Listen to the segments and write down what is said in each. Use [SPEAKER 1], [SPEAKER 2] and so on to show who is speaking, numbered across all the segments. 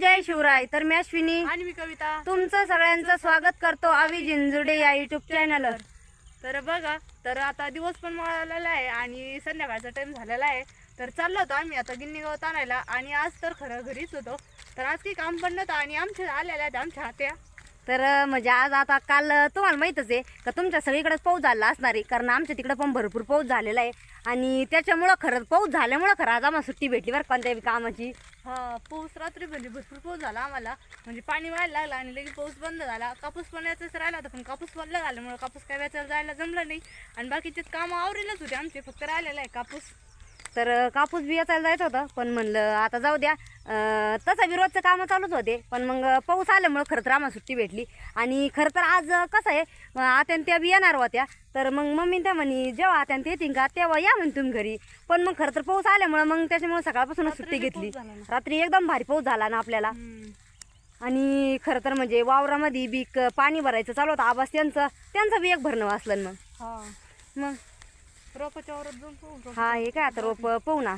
[SPEAKER 1] जय शिवराय. तर मी अश्विनी.
[SPEAKER 2] आणि मी कविता.
[SPEAKER 1] तुमचं सगळ्यांचं स्वागत करतो आवी जिंजुडे या युट्यूब चॅनलवर
[SPEAKER 2] तर बघा तर आता दिवस पण मिळालेला आहे आणि संध्याकाळचा टाइम झालेला आहे. तर चाललो होतो आम्ही आता गिन्नी गवत आणायला आणि आज तर खरं घरीच होतो. तर आज काही काम पण नव्हतं आणि आमच्या आलेल्या आहेत आमच्या हात्या.
[SPEAKER 1] तर म्हणजे आज आता काल तुम्हाला माहीतच आहे का तुमच्या सगळीकडेच पाऊस झाला असणार आहे. कारण आमच्या तिकडे पण भरपूर पाऊस झालेला आहे. आणि त्याच्यामुळं खरं पाऊस झाल्यामुळं खरं आज आम्हाला सुट्टी भेटली बरं कोणत्या कामाची.
[SPEAKER 2] हा पाऊस रात्री म्हणजे भरपूर पाऊस झाला आम्हाला. म्हणजे पाणी व्हायला लागला आणि लगेच पाऊस बंद झाला. कापूस पण याचाच राहिला होता पण कापूस बंद झाल्यामुळे कापूस काय वेळेचा जायला जमलं नाही. आणि बाकीचे कामं आवरेलच होते आमचे फक्त राहिलेलं आहे कापूस.
[SPEAKER 1] तर कापूस बियाचायला जायचं होतं. पण म्हणलं आता जाऊ द्या. तसं विरोधचं कामं चालूच होते. पण मग पाऊस आल्यामुळं खरं तर आम्हाला सुट्टी भेटली. आणि खरं तर आज कसं आहे आत्यान त्या बी येणार होत्या. तर मग मम्मी त्या म्हणे जेव्हा आत्यान ते येतील का तेव्हा या म्हणे तुम्ही घरी. पण मग खरं तर पाऊस आल्यामुळं मग त्याच्यामुळे सकाळपासूनच सुट्टी घेतली. रात्री एकदम भारी पाऊस झाला ना आपल्याला. आणि खरं तर म्हणजे वावरामध्ये बी पाणी भरायचं चालू होतं. आवाज त्यांचं त्यांचं बी एक भरणं वाचलं मग. मग
[SPEAKER 2] रोपाच्या जाऊन पाहू
[SPEAKER 1] हा हे काय आता रोप पाहू ना.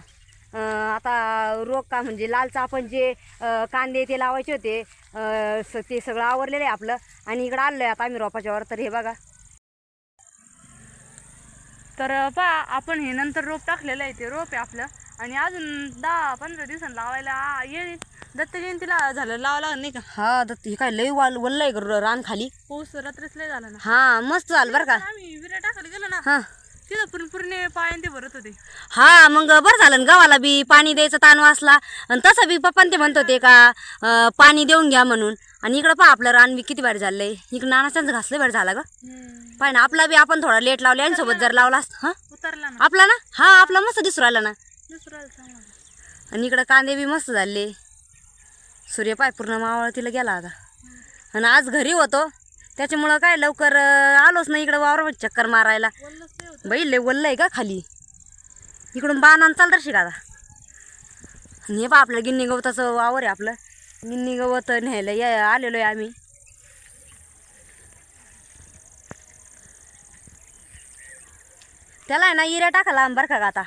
[SPEAKER 1] अं, आता रोग का म्हणजे लालचं आपण जे अं, कांदे ते लावायचे होते अं, स- ते सगळं आवरलेलं आहे आपलं. आणि इकडं आलोय आता आम्ही रोपाच्यावर तर हे बघा.
[SPEAKER 2] तर पहा आपण हे नंतर रोप टाकलेलं आहे ते रोप आहे आपलं. आणि अजून दहा पंधरा दिवसांनी लावायला आ- येईल. दत्त जयंतीला झालं लावा लागलं नाही का?
[SPEAKER 1] हा तर हे काय लय वाल वल्ल आहे रान खाली.
[SPEAKER 2] पाऊस रात्रीच लय झाला ना.
[SPEAKER 1] हा मस्त झालं बरं का.
[SPEAKER 2] आम्ही विरा टाकायला गेलो ना.
[SPEAKER 1] हा.
[SPEAKER 2] तिथं पूर्ण पूर्ण पायान ते भरत होते.
[SPEAKER 1] हा मग बरं झालं ना गव्हाला बी पाणी द्यायचा ताण वाचला. आणि तसं बी पप्पा ते म्हणत होते का अं, पाणी देऊन घ्या म्हणून. आणि इकडं पहा आपलं रान बी किती भारी झालंय. इकडं नानाच्यांचं घासलं भारी झालं ग. पाय ना आपला बी आपण थोडा लेट लावले आणि सोबत जर लावला असता हा?
[SPEAKER 2] उतरला ना.
[SPEAKER 1] आपला ना? हा आपला मस्त दिसू राहिला ना. आणि इकडं कांदे बी मस्त झाले. सूर्य पाय पूर्ण मावळतीला गेला आता. आणि आज घरी होतो. त्याच्यामुळं काय लवकर आलोच नाही इकडं वावर चक्कर मारायला. बाई लय वल्ल आहे का खाली? इकडून बाणान चालतं शिका आता आणि हे बा आपलं गिन्नी गवताचं वावर आहे आपलं. गिन्नी गवत न्यायला या आलेलो आहे आम्ही. त्याला आहे ना इऱ्या टाकायला बरं का आता.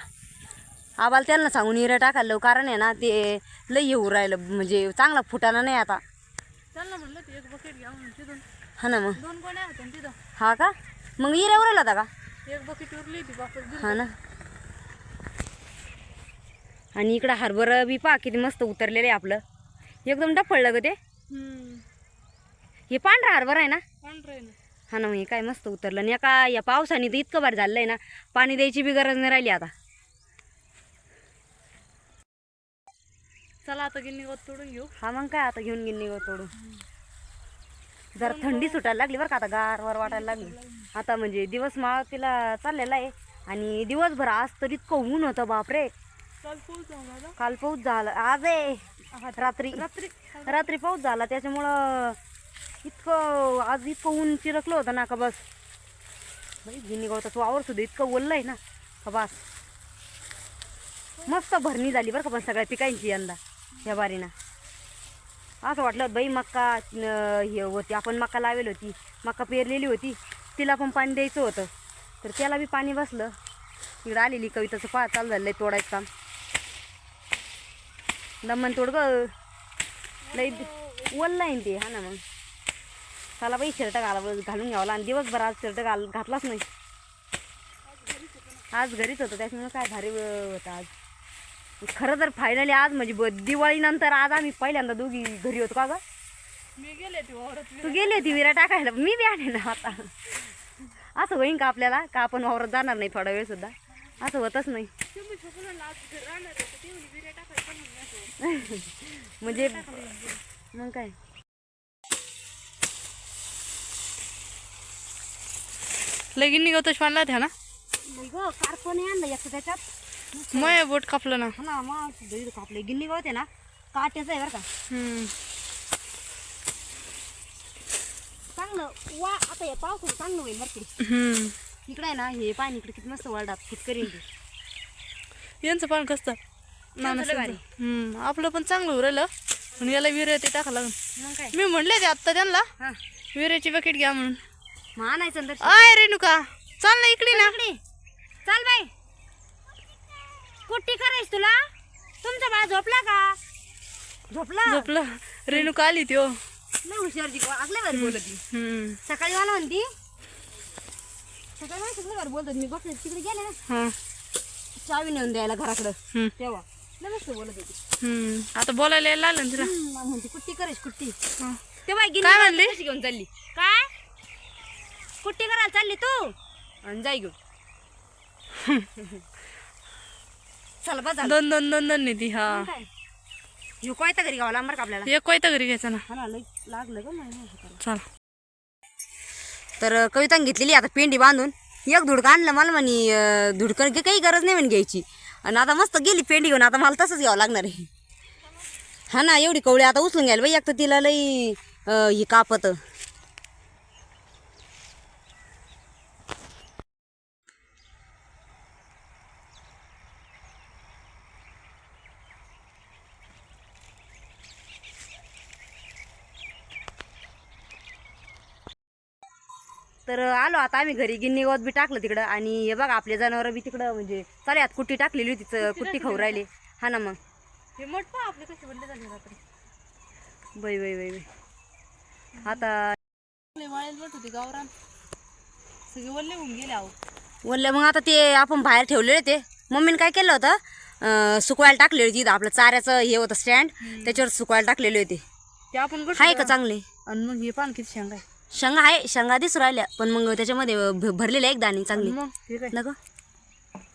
[SPEAKER 1] आबाला त्यांना सांगून इऱ्या टाकायला कारण आहे ना ते लय येऊ राहिलं म्हणजे चांगला फुटाना नाही आता.
[SPEAKER 2] त्यांना म्हणलं ते एक बकेट घ्या म्हणून
[SPEAKER 1] हा ना मग.
[SPEAKER 2] दोन कोण्या होत्या ना तिथं.
[SPEAKER 1] हा का? मग इऱ्या उरायला होता का?
[SPEAKER 2] एक बकेट उरली होती वापस दिली
[SPEAKER 1] हा ना. आणि इकडं हरभरं बी पा किती मस्त उतरलेलं आहे आपलं. एकदम डफळलं ग ते.
[SPEAKER 2] हम्म.
[SPEAKER 1] हे पांढरा हरभरा आहे ना?
[SPEAKER 2] पांढरं आहे ना.
[SPEAKER 1] हा ना मग हे काय मस्त उतरलं. आणि एका या पावसाने तर इतकं भारी झालेलं आहे ना. पाणी द्यायची बी गरज नाही राहिली आता.
[SPEAKER 2] चला आता गिन्नी गवत तोडून घेऊ.
[SPEAKER 1] हा मग काय आता घेऊन गेली निघत तोडून. जरा थंडी सुटायला लागली बरं का आता गारवार वाटायला लागली. आता म्हणजे दिवस माळ तिला चाललेला आहे. आणि दिवसभर आज तर इतकं ऊन होतं बापरे.
[SPEAKER 2] काल पाऊस झाला
[SPEAKER 1] आज आहे. रात्री.
[SPEAKER 2] रात्री.
[SPEAKER 1] रात्री पाऊस झाला त्याच्यामुळं इतकं आज इतकं ऊन चिरकलं होतं ना का बस. बाई गिनी गवताचं वावर सुद्धा इतकं ओललं आहे ना का बस. मस्त भरणी झाली बरं का पण सगळ्या पिकांची यंदा या बारीनं. असं वाटलं बाई मक्का हे होती आपण मक्का लावेल होती मक्का पेरलेली होती तिला पण पाणी द्यायचं होतं. तर त्याला बी पाणी बसलं. इकडं आलेली कविताचं पा चालू झालं आहे तोडायचं काम. दमन तोड ग. लई वल्ल आहे ते हा ना मग. चला बाई शर्ट घाला घालून घ्यावं आणि दिवसभर आज शर्ट घाल घातलाच नाही. आज घरीच होतं त्याच्यामुळे काय भारी अं, होतं आज. खरं तर फायनली आज म्हणजे दिवाळीनंतर आज आम्ही पहिल्यांदा दोघी घरी होतो का ग?
[SPEAKER 2] मी गेले ते
[SPEAKER 1] गेली होती विरा टाकायला मी बी आले ना आता. असं होईन का आपल्याला? का आपण वावरात जाणार नाही थोडा वेळ सुद्धा? असं होतच नाही. म्हणजे मग काय?
[SPEAKER 2] लगीन निघवतोच पाणला त्या ना?
[SPEAKER 1] कारपणे आणलं एक त्याच्यात.
[SPEAKER 2] मय बोट कापलं ना.
[SPEAKER 1] हा ना मग दही कापले. गिन्नी गवत आहे ना काट्याचं आहे बरं का.
[SPEAKER 2] हम्म.
[SPEAKER 1] चांगलं. वा आता या पावसाचं चांगलं होईल बरं
[SPEAKER 2] हम्म.
[SPEAKER 1] इकडे आहे ना हे पाणी इकडे किती मस्त वळडात आहे ते.
[SPEAKER 2] यांचं पण कसं?
[SPEAKER 1] भारी.
[SPEAKER 2] हम्म. आपलं पण चांगलं उरलं पण याला विरे ते टाका लागून
[SPEAKER 1] मग काय?
[SPEAKER 2] मी म्हणले ते आत्ता त्यांना.
[SPEAKER 1] हा.
[SPEAKER 2] विरेची बकेट घ्या म्हणून.
[SPEAKER 1] मग आणायचं ना दर्शन.
[SPEAKER 2] आय रेणुका. चाल ना इकडे ना.
[SPEAKER 1] इकडे. चाल बाई. कुट्टी करायच तुला? तुमचा बाळ झोपला का? झोपला?
[SPEAKER 2] झोपलं. रेणुका आली त्यो
[SPEAKER 1] लय हुशार ती आगले बरं बोलत. ती
[SPEAKER 2] हम्म.
[SPEAKER 1] सकाळी मला म्हणती. सकाळी मला सगळं बरं बोलत मी बघते तिकडे गेले ना.
[SPEAKER 2] हा.
[SPEAKER 1] चावी नेऊन द्यायला घराकडं.
[SPEAKER 2] हम्म.
[SPEAKER 1] तेव्हा. लय मस्त बोलत होती.
[SPEAKER 2] हम्म. आता बोलायला यायला लागलं ना तुला?
[SPEAKER 1] हम्म, मला म्हणते कुट्टी करायची कुट्टी.
[SPEAKER 2] हा.
[SPEAKER 1] तेव्हा गिन्नी
[SPEAKER 2] काय म्हणली?
[SPEAKER 1] कशी घेऊन चालली? काय? कुट्टी करायला चालली तू? आणि जाई घेऊन. चल बस झालं.
[SPEAKER 2] दोन दोन दोन दोन हा.
[SPEAKER 1] काय? ह्यो कोयता घरी गावाला बरं का आपल्याला?
[SPEAKER 2] एक कोयता घरी घ्यायचा ना.
[SPEAKER 1] हा ना लई लागलं का नाही नाही हाताला.
[SPEAKER 2] चल.
[SPEAKER 1] तर कविता घेतलेली आता पेंडी बांधून. एक धुडकं आणलं मला म्हणे अं, धुडकं घे काही गरज नाही म्हणे घ्यायची. आणि आता मस्त गेली पेंडी घेऊन आता मला तसंच घ्यावं लागणार आहे. हा ना एवढी कवळी आता उचलून घ्यायला बाई एक तर तिला लई अं, ही कापत. तर आलो आता आम्ही घरी गिन्नी गवत बी टाकलं तिकडं. आणि हे बघा आपले जनावर बी तिकडं म्हणजे चालू कुट्टी टाकलेली होती च- कुट्टी खाऊ राहिले. हा ना मग.
[SPEAKER 2] हे मोठ पहा आपले कसे वल्ले झाले रात्री.
[SPEAKER 1] बाई बाई बाई बाई. आता
[SPEAKER 2] वाळेल मोठ होती गावरान. सगळे वल्ले होऊन गेले आहो.
[SPEAKER 1] बोललं मग आता ते आपण बाहेर ठेवलेले ते. मम्मीने काय केलं होतं? अं, सुकवायला टाकलेली होती इथं आपलं चाऱ्याचं हे होतं स्टँड त्याच्यावर सुकवायला टाकलेले होते.
[SPEAKER 2] ते आपण
[SPEAKER 1] आहे का चांगले?
[SPEAKER 2] आणि मग हे पान किती शेंग आहे
[SPEAKER 1] शेंगा आहे शेंगा दिसू राहिल्या पण मग त्याच्यामध्ये भ- भरलेले एक दाणे चांगले.
[SPEAKER 2] मग
[SPEAKER 1] नको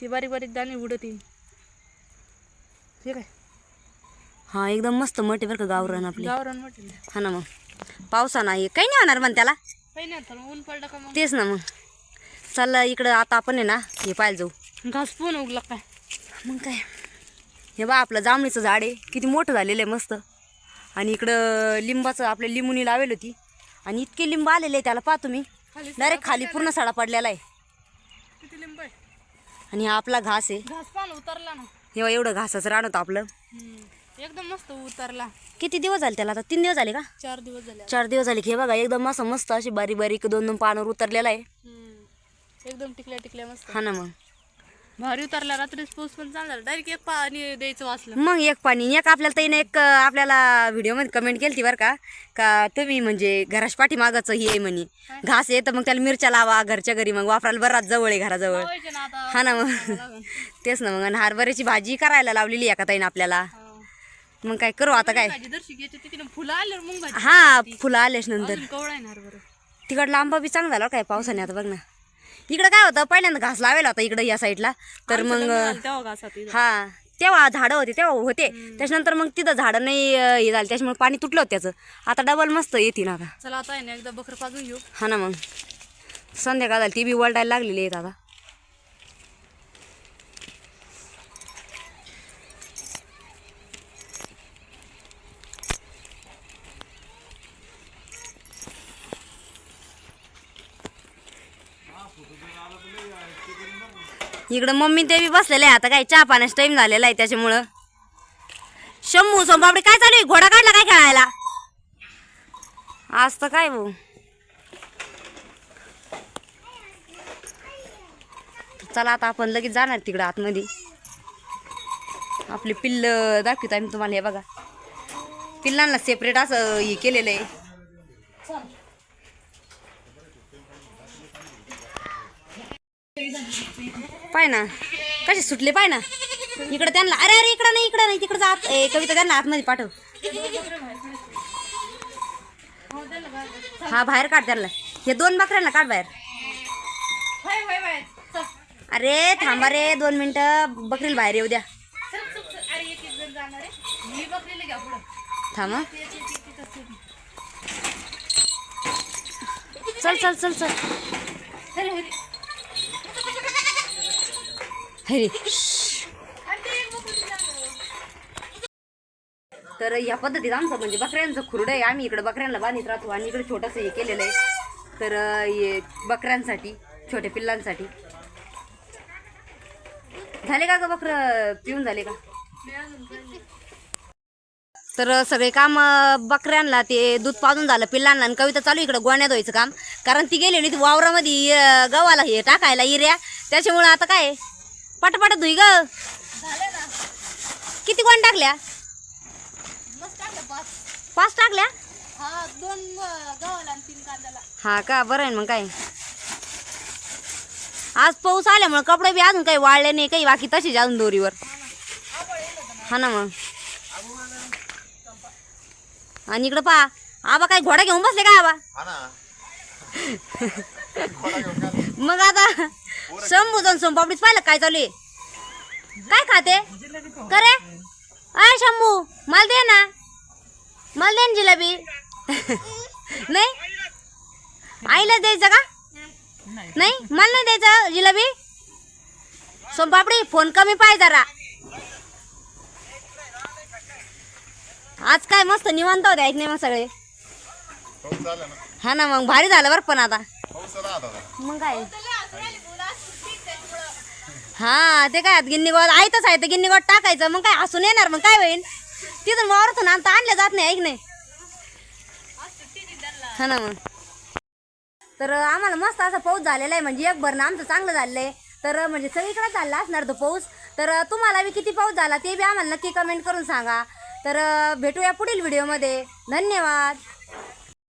[SPEAKER 2] ते बारीक बारीक दाणे उडती हे काय?
[SPEAKER 1] हा एकदम मस्त मोठे बरं का गावरान आपले.
[SPEAKER 2] गावरान म्हटलं
[SPEAKER 1] हा ना मग. पावसानं आहे काही नाही होणार पण त्याला.
[SPEAKER 2] काही नाही ऊन पडलं का मग?
[SPEAKER 1] तेच ना मग. चला इकडं आता आपण आहे ना हे पाहायला जाऊ.
[SPEAKER 2] घास पण उगला काय?
[SPEAKER 1] मग काय? हे बा आपलं जांभळीचं झाड आहे. किती मोठं झालेलं आहे मस्त. आणि इकडं लिंबाचं आपल्या लिंबुनी लावेल होती. आणि इतके लिंब आलेले आहे त्याला पाहा तुम्ही. डायरेक्ट खाली पूर्ण सडा पडलेला आहे.
[SPEAKER 2] किती लिंब आहे?
[SPEAKER 1] आणि हा आपला घास आहे.
[SPEAKER 2] घास पान उतरला ना.
[SPEAKER 1] हे एवढं घासाचं रान होतं आपलं.
[SPEAKER 2] एकदम मस्त उतरला.
[SPEAKER 1] किती दिवस झाले त्याला आता? तीन दिवस झाले का?
[SPEAKER 2] चार दिवस झाले
[SPEAKER 1] चार दिवस झाले की हे बघा एकदम असं मस्त अशी बारीक बारीक दोन दोन पानावर उतरलेला आहे.
[SPEAKER 2] एकदम टिकल्या टिकल्या मस्त.
[SPEAKER 1] हा ना मग.
[SPEAKER 2] भारी उतरला रात्रीच पाऊस पण चांगला डायरेक्ट एक पाणी द्यायचं वाचलं.
[SPEAKER 1] मग एक पाणी एक आपल्याला ताईने एक अं, आपल्याला व्हिडिओमध्ये कमेंट केली बरं का का तुम्ही म्हणजे घराच्या पाठीमागाचं हे आहे म्हणे. घास आहे तर मग त्याला मिरच्या लावा घरच्या घरी मग वापरायला बराच जवळ आहे घराजवळ.
[SPEAKER 2] लावायचे ना आता
[SPEAKER 1] हा ना मग. तेच ना मग आणि हरभऱ्याची भाजी करायला लावलेली एका ताईने आपल्याला?
[SPEAKER 2] हा.
[SPEAKER 1] मग काय करू आता काय?
[SPEAKER 2] भाजी दर्शी घ्यायची तिकडे फुलं मग भाजी
[SPEAKER 1] हा फुलं आलेच नंतर.
[SPEAKER 2] अजून कवळा येणार बरं
[SPEAKER 1] तिकडला आंबा बी चांगला झाला काय पावसाने आता बघ ना. इकडं काय होतं पहिल्यांदा घास लावायला होता इकडं या साईडला तर मग. हा तेव्हा झाडं होते तेव्हा होते. त्याच्यानंतर मग तिथं झाडं नाही हे झालं. त्याच्यामुळे पाणी तुटलं होतं त्याचं. आता डबल मस्त येते ना आता.
[SPEAKER 2] चला आता एकदा बकर पाजून घेऊ.
[SPEAKER 1] हा ना मग. संध्याकाळ झाली ती बी वळटायला लागलेली आहेत आता. इकडं मम्मी ते बी बसलेले आहे. आता काय चहा पाण्याचा टाइम झालेला आहे त्याच्यामुळं. शंभू सोमबापडे काय चालू आहे? घोडा काढला काय खेळायला? आज तर काय भाऊ? चला आता आपण लगेच जाणार तिकडं आतमध्ये. आपली पिल्ल दाखवतो आम्ही तुम्हाला हे बघा. पिल्लांना सेपरेट असं हे केलेलं आहे. पाय ना. कसे सुटले पाय ना. इकडे त्यांना अरे अरे इकडं नाही इकडं नाही तिकडं जात ए, कविता त्यांना आतमध्ये पाठव. हा बाहेर काढ त्यांना. हे दोन बकऱ्यांना काढ बाहेर. अरे थांबा रे दोन मिनटं. बकरीला बाहेर येऊ द्या. थांब चल चल चल चल.
[SPEAKER 2] अरे
[SPEAKER 1] तर या पद्धतीत आमचं म्हणजे बकऱ्यांचं खुरडं आहे. आम्ही इकडं बकऱ्यांना बांधित राहतो आणि इकडे छोटंसं हे केलेलं आहे. तर हे बकऱ्यांसाठी छोट्या पिल्लांसाठी. झाले का ग बकरं? पिऊन झाले का? तर सगळे काम बकऱ्यांना ते दूध पाजून झालं पिल्लांना. आणि कविता चालू इकडं गोण्या व्हायचं काम. कारण ती गेलेली ती वावरामध्ये गव्हाला हे टाकायला इऱ्या. त्याच्यामुळं आता काय पटापट धुई ग.
[SPEAKER 2] झाले ना
[SPEAKER 1] किती गोण टाकल्या?
[SPEAKER 2] मस्त पाच.
[SPEAKER 1] टाकल्या?
[SPEAKER 2] हा
[SPEAKER 1] हा का? बरं आहे ना मग काय? आज पाऊस आल्यामुळे कपडे बी अजून काही वाळले नाही काही बाकी तशीच अजून दोरीवर. हा ना मग. आणि इकडं पहा आबा काय घोडा घेऊन बसले का आबा? मग आता शंभू जाऊन सोमपापडीच पाहिलं काय चालू आहे? काय खाते? करे? अय शंभू मला दे ना. मला दे ना जिलेबी. नाही? आईला द्यायचं का? नाही? मला नाही द्यायचं जिलेबी. सोमपापडी फोन कमी पाय जरा. आज काय मस्त निवांत होते ऐक नाही मग सगळे. हा ना मग भारी झालं बरं पण आता. मग काय? हा ते काय गिन्नी गोड आयतच आहे तर गिन्नी गोड टाकायचं. मग काय हसून येणार मग काय होईल? तिथून वावरतून आणता आणलं जात नाही ऐक नाही. हा ना मग. तर आम्हाला मस्त असा पाऊस झालेला आहे म्हणजे एक भरणं आमचं चांगलं झालेलं आहे. तर म्हणजे सगळीकडे झाला असणार तो पाऊस. तर तुम्हाला बी किती पाऊस झाला ते बी आम्हाला नक्की कमेंट करून सांगा. तर भेटूया पुढील व्हिडिओमध्ये धन्यवाद.